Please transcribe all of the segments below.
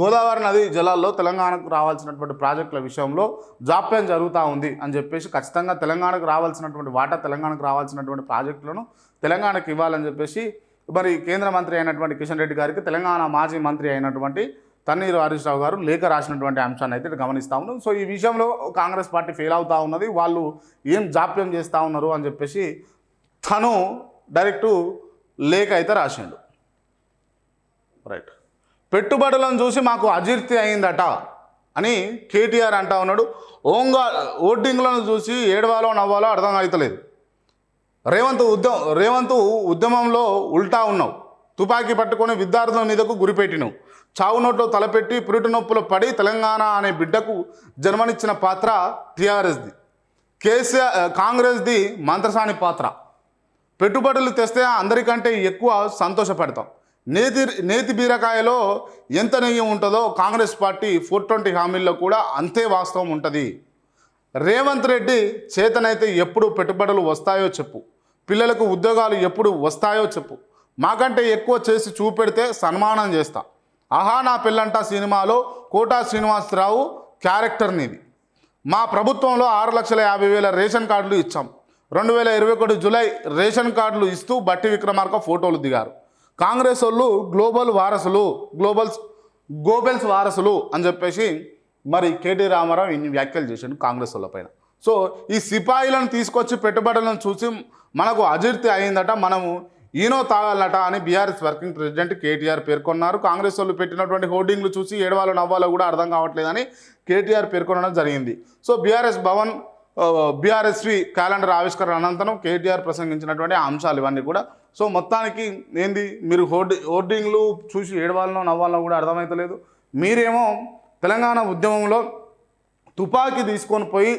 గోదావరి నది జలాల్లో తెలంగాణకు రావాల్సినటువంటి ప్రాజెక్టుల విషయంలో జాప్యం జరుగుతూ ఉంది అని చెప్పేసి ఖచ్చితంగా తెలంగాణకు రావాల్సినటువంటి వాటా తెలంగాణకు రావాల్సినటువంటి ప్రాజెక్టులను తెలంగాణకు ఇవ్వాలని చెప్పేసి మరి కేంద్ర మంత్రి అయినటువంటి కిషన్ రెడ్డి గారికి తెలంగాణ మాజీ మంత్రి అయినటువంటి తన్నీరు హరీష్ రావు గారు లేఖ రాసినటువంటి అంశాన్ని అయితే గమనిస్తూ ఉన్నాం. సో ఈ విషయంలో కాంగ్రెస్ పార్టీ ఫెయిల్ అవుతూ ఉన్నది. వాళ్ళు ఏం జాప్యం చేస్తూ ఉన్నారు అని చెప్పేసి తను డైరెక్టు లేఖ అయితే రాసిండు. రైట్. పెట్టుబడులను చూసి మాకు అజీర్తి అయిందట అని కేటీఆర్ అంటా ఉన్నాడు. ఓంగా ఓటింగ్లను చూసి ఏడవాలో నవ్వాలో అర్థం అవుతలేదు రేవంత్ ఉద్యమం రేవంత్ ఉద్యమంలో ఉల్టా ఉన్నావు. తుపాకీ పట్టుకొని విద్యార్థుల మీదకు గురిపెట్టినవు చావు నోట్లో తలపెట్టి పురిటి నొప్పులు పడి తెలంగాణ అనే బిడ్డకు జన్మనిచ్చిన పాత్ర టీఆర్ఎస్ది. కేసీఆర్ కాంగ్రెస్ది మంత్రసాని పాత్ర. పెట్టుబడులు తెస్తే అందరికంటే ఎక్కువ సంతోషపడతాం. నేతి నేతి బీరకాయలో ఎంత నెయ్యి ఉంటుందో కాంగ్రెస్ పార్టీ ఫోర్ ట్వంటీ హామీల్లో కూడా అంతే వాస్తవం ఉంటుంది. రేవంత్ రెడ్డి చేతనైతే ఎప్పుడు పెట్టుబడులు వస్తాయో చెప్పు. పిల్లలకు ఉద్యోగాలు ఎప్పుడు వస్తాయో చెప్పు. మాకంటే ఎక్కువ చేసి చూపెడితే సన్మానం చేస్తా. ఆహా నా పిల్లంట సినిమాలో కోటా శ్రీనివాసరావు క్యారెక్టర్ నీది. మా ప్రభుత్వంలో ఆరు లక్షల యాభై వేల రేషన్ కార్డులు ఇచ్చాం. రెండు వేల ఇరవై ఒకటి జూలై రేషన్ కార్డులు ఇస్తూ బట్టి విక్రమార్క ఫోటోలు దిగారు. కాంగ్రెస్ వాళ్ళు గ్లోబల్ వారసులు గ్లోబల్స్ గోబెల్స్ వారసులు అని చెప్పేసి మరి కేటీ రామారావు ఇన్ని వ్యాఖ్యలు చేశాడు కాంగ్రెస్ వాళ్ళ పైన. సో ఈ సిపాయిలను తీసుకొచ్చి పెట్టుబడులను చూసి మనకు అజీర్తి అయిందట మనము ఈనో తాగాలట అని బీఆర్ఎస్ వర్కింగ్ ప్రెసిడెంట్ కేటీఆర్ పేర్కొన్నారు. కాంగ్రెస్ వాళ్ళు పెట్టినటువంటి హోర్డింగ్లు చూసి ఏడవాలో నవ్వాలో కూడా అర్థం కావట్లేదని కేటీఆర్ పేర్కొనడం జరిగింది. So BRS Bhavan BRSV calendar ఆవిష్కరణ అనంతరం కేటీఆర్ ప్రసంగించినటువంటి అంశాలు ఇవన్నీ కూడా. సో మొత్తానికి ఏంది? మీరు హోర్డి హోర్డింగ్లు చూసి ఏడవాలనో నవ్వాలనో కూడా అర్థమవుతలేదు మీరేమో తెలంగాణ ఉద్యమంలో తుపాకీ తీసుకొని పోయి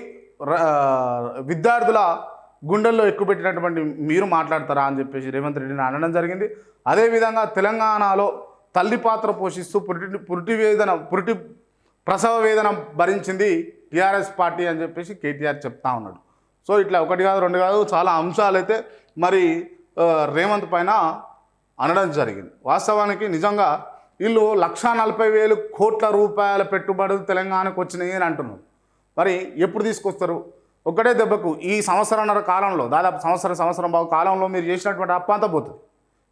విద్యార్థుల గుండెల్లో ఎక్కుపెట్టినటువంటి మీరు మాట్లాడతారా అని చెప్పేసి రేవంత్ రెడ్డిని అనడం జరిగింది. అదేవిధంగా తెలంగాణలో తల్లి పాత్ర పోషిస్తూ పురిటి పురిటి వేదన పురిటి ప్రసవ వేదన భరించింది టీఆర్ఎస్ పార్టీ అని చెప్పేసి కేటీఆర్ చెప్తా ఉన్నాడు. సో ఇట్లా ఒకటి కాదు రెండు కాదు చాలా అంశాలు అయితే మరి రేవంత్ పైన అనడం జరిగింది. వాస్తవానికి నిజంగా వీళ్ళు లక్షా నలభై వేలు కోట్ల రూపాయల పెట్టుబడులు తెలంగాణకు వచ్చినాయి అని అంటున్నారు. మరి ఎప్పుడు తీసుకొస్తారు? ఒకటే దెబ్బకు ఈ సంవత్సరంన్నర కాలంలో దాదాపు సంవత్సరం సంవత్సరం బాగు కాలంలో మీరు చేసినటువంటి అప్పంత పోతుంది.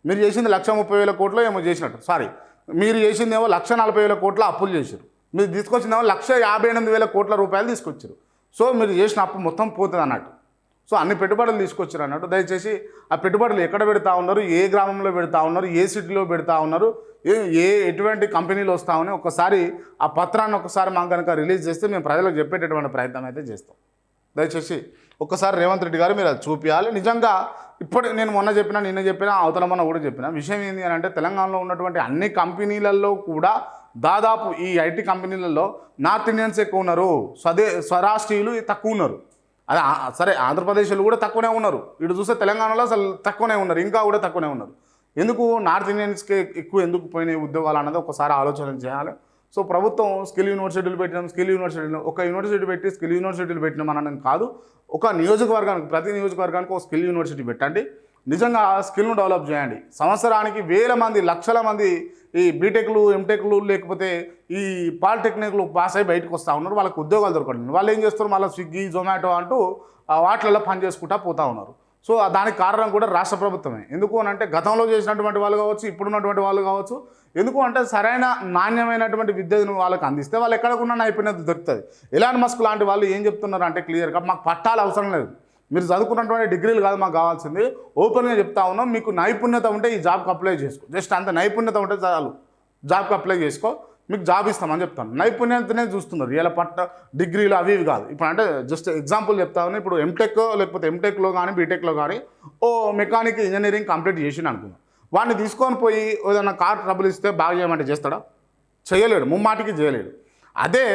మీరు చేసింది లక్ష ముప్పై వేల కోట్లు ఏమో చేసినట్టు సారీ మీరు చేసిందేమో లక్ష నలభై వేల కోట్ల అప్పులు చేశారు మీరు తీసుకొచ్చిందేమో లక్ష యాభై ఎనిమిది వేల కోట్ల రూపాయలు తీసుకొచ్చారు. సో మీరు చేసిన అప్పు మొత్తం పోతుంది అన్నట్టు. సో అన్ని పెట్టుబడులు తీసుకొచ్చారు అన్నట్టు. దయచేసి ఆ పెట్టుబడులు ఎక్కడ పెడతా ఉన్నారు? ఏ గ్రామంలో పెడతా ఉన్నారు? ఏ సిటీలో పెడతా ఉన్నారు? ఏ ఏ ఎటువంటి కంపెనీలు వస్తా ఉన్నాయి? ఒకసారి ఆ పత్రాన్ని ఒకసారి మాకు కనుక రిలీజ్ చేస్తే మేము ప్రజలకు చెప్పేటటువంటి ప్రయత్నం అయితే చేస్తాం. దయచేసి ఒక్కసారి రేవంత్ రెడ్డి గారు మీరు అది చూపించాలి నిజంగా ఇప్పటి నేను మొన్న చెప్పినా నిన్న చెప్పినా అవతల మొన్న కూడా చెప్పిన విషయం ఏంటి అని అంటే తెలంగాణలో ఉన్నటువంటి అన్ని కంపెనీలలో కూడా దాదాపు ఈ ఐటీ కంపెనీలలో నార్త్ ఇండియన్స్ ఎక్కువ ఉన్నారు. స్వదే స్వరాష్ట్రీయులు తక్కువ ఉన్నారు. అది సరే ఆంధ్రప్రదేశ్లో కూడా తక్కువనే ఉన్నారు. ఇటు చూస్తే తెలంగాణలో అసలు తక్కువనే ఉన్నారు. ఇంకా కూడా తక్కువనే ఉన్నారు. ఎందుకు నార్త్ ఇండియన్స్కి ఎక్కువ ఎందుకు పోయినాయి ఉద్యోగాలు అన్నది ఒకసారి ఆలోచన చేయాలి. సో ప్రభుత్వం స్కిల్ యూనివర్సిటీలు పెట్టినాం స్కిల్ యూనివర్సిటీలు ఒక యూనివర్సిటీ పెట్టి స్కిల్ యూనివర్సిటీలు పెట్టినాం అనడం కాదు. ఒక నియోజకవర్గానికి ప్రతి నియోజకవర్గానికి ఒక స్కిల్ యూనివర్సిటీ పెట్టండి. నిజంగా ఆ స్కిల్ను డెవలప్ చేయండి. సంవత్సరానికి వేల మంది లక్షల మంది ఈ బీటెక్లు ఎంటెక్లు లేకపోతే ఈ పాలిటెక్నిక్లు పాస్ అయ్యి బయటకు వస్తూ ఉన్నారు. వాళ్ళకి ఉద్యోగాలు దొరకడం వాళ్ళు ఏం చేస్తారు మళ్ళీ స్విగ్గీ జొమాటో అంటూ ఆ వాటిలలో పని చేసుకుంటా పోతా ఉన్నారు. సో దానికి కారణం కూడా రాష్ట్ర ప్రభుత్వమే. ఎందుకు అని అంటే గతంలో చేసినటువంటి వాళ్ళు కావచ్చు ఇప్పుడున్నటువంటి వాళ్ళు కావచ్చు ఎందుకు అంటే సరైన నాణ్యమైనటువంటి విద్యను వాళ్ళకి అందిస్తే వాళ్ళు ఎక్కడకున్న నైపుణ్యత దొరుకుతుంది. ఎలాంటి మస్క్ లాంటి వాళ్ళు ఏం చెప్తున్నారు అంటే క్లియర్గా మాకు పట్టాలు అవసరం లేదు. మీరు చదువుకున్నటువంటి డిగ్రీలు కాదు మాకు కావాల్సింది. ఓపెన్గా చెప్తా ఉన్నాం మీకు నైపుణ్యత ఉంటే ఈ జాబ్కి అప్లై చేసుకో. జస్ట్ అంత నైపుణ్యత ఉంటే చాలు. జాబ్కి అప్లై చేసుకో మీకు జాబ్ ఇస్తామని చెప్తాను. నైపుణ్యతనే చూస్తున్నారు. ఇలా పట్ట డిగ్రీలు అవి ఇవి కాదు. ఇప్పుడు అంటే జస్ట్ ఎగ్జాంపుల్ చెప్తా ఇప్పుడు ఎంటెక్ లేకపోతే ఎంటెక్లో కానీ బీటెక్లో కానీ ఓ మెకానిక్ ఇంజనీరింగ్ కంప్లీట్ చేసి అనుకున్నాను వాడిని తీసుకొని పోయి ఏదైనా కార్ ట్రబుల్ ఇస్తే బాగా చేయమంటే చేస్తాడా? చేయలేడు. ముమ్మాటికి చేయలేడు. అదే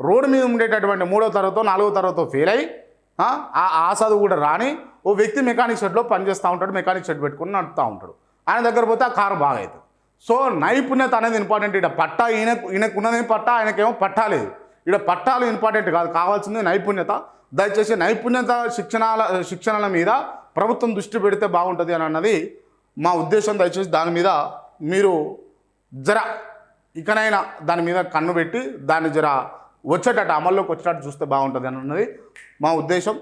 రోడ్డు మీద ఉండేటటువంటి మూడో తరగతో నాలుగో తరగతో ఫెయిల్ అయ్యి ఆ ఆ- చదువు కూడా రాని ఓ వ్యక్తి మెకానిక్ షెడ్లో పనిచేస్తూ ఉంటాడు మెకానిక్ షెడ్ పెట్టుకుని నడుపుతూ ఉంటాడు. ఆయన దగ్గర పోతే ఆ కారు బాగా అవుతుంది సో నైపుణ్యత అనేది ఇంపార్టెంట్ ఇక్కడ పట్టా ఈయన ఈయనకున్నది పట్టా ఆయనకేమో పట్టా లేదు. ఇక్కడ పట్టాలు ఇంపార్టెంట్ కాదు. కావాల్సింది నైపుణ్యత. దయచేసి నైపుణ్యత శిక్షణాల శిక్షణల మీద ప్రభుత్వం దృష్టి పెడితే బాగుంటుంది అని అన్నది మా ఉద్దేశం దయచేసి దాని మీద మీరు జర ఇకనైనా దాని మీద కన్ను పెట్టి దాన్ని జర వచ్చేటట్టు అమల్లోకి వచ్చేటట్టు చూస్తే బాగుంటుంది అని అన్నది మా ఉద్దేశం.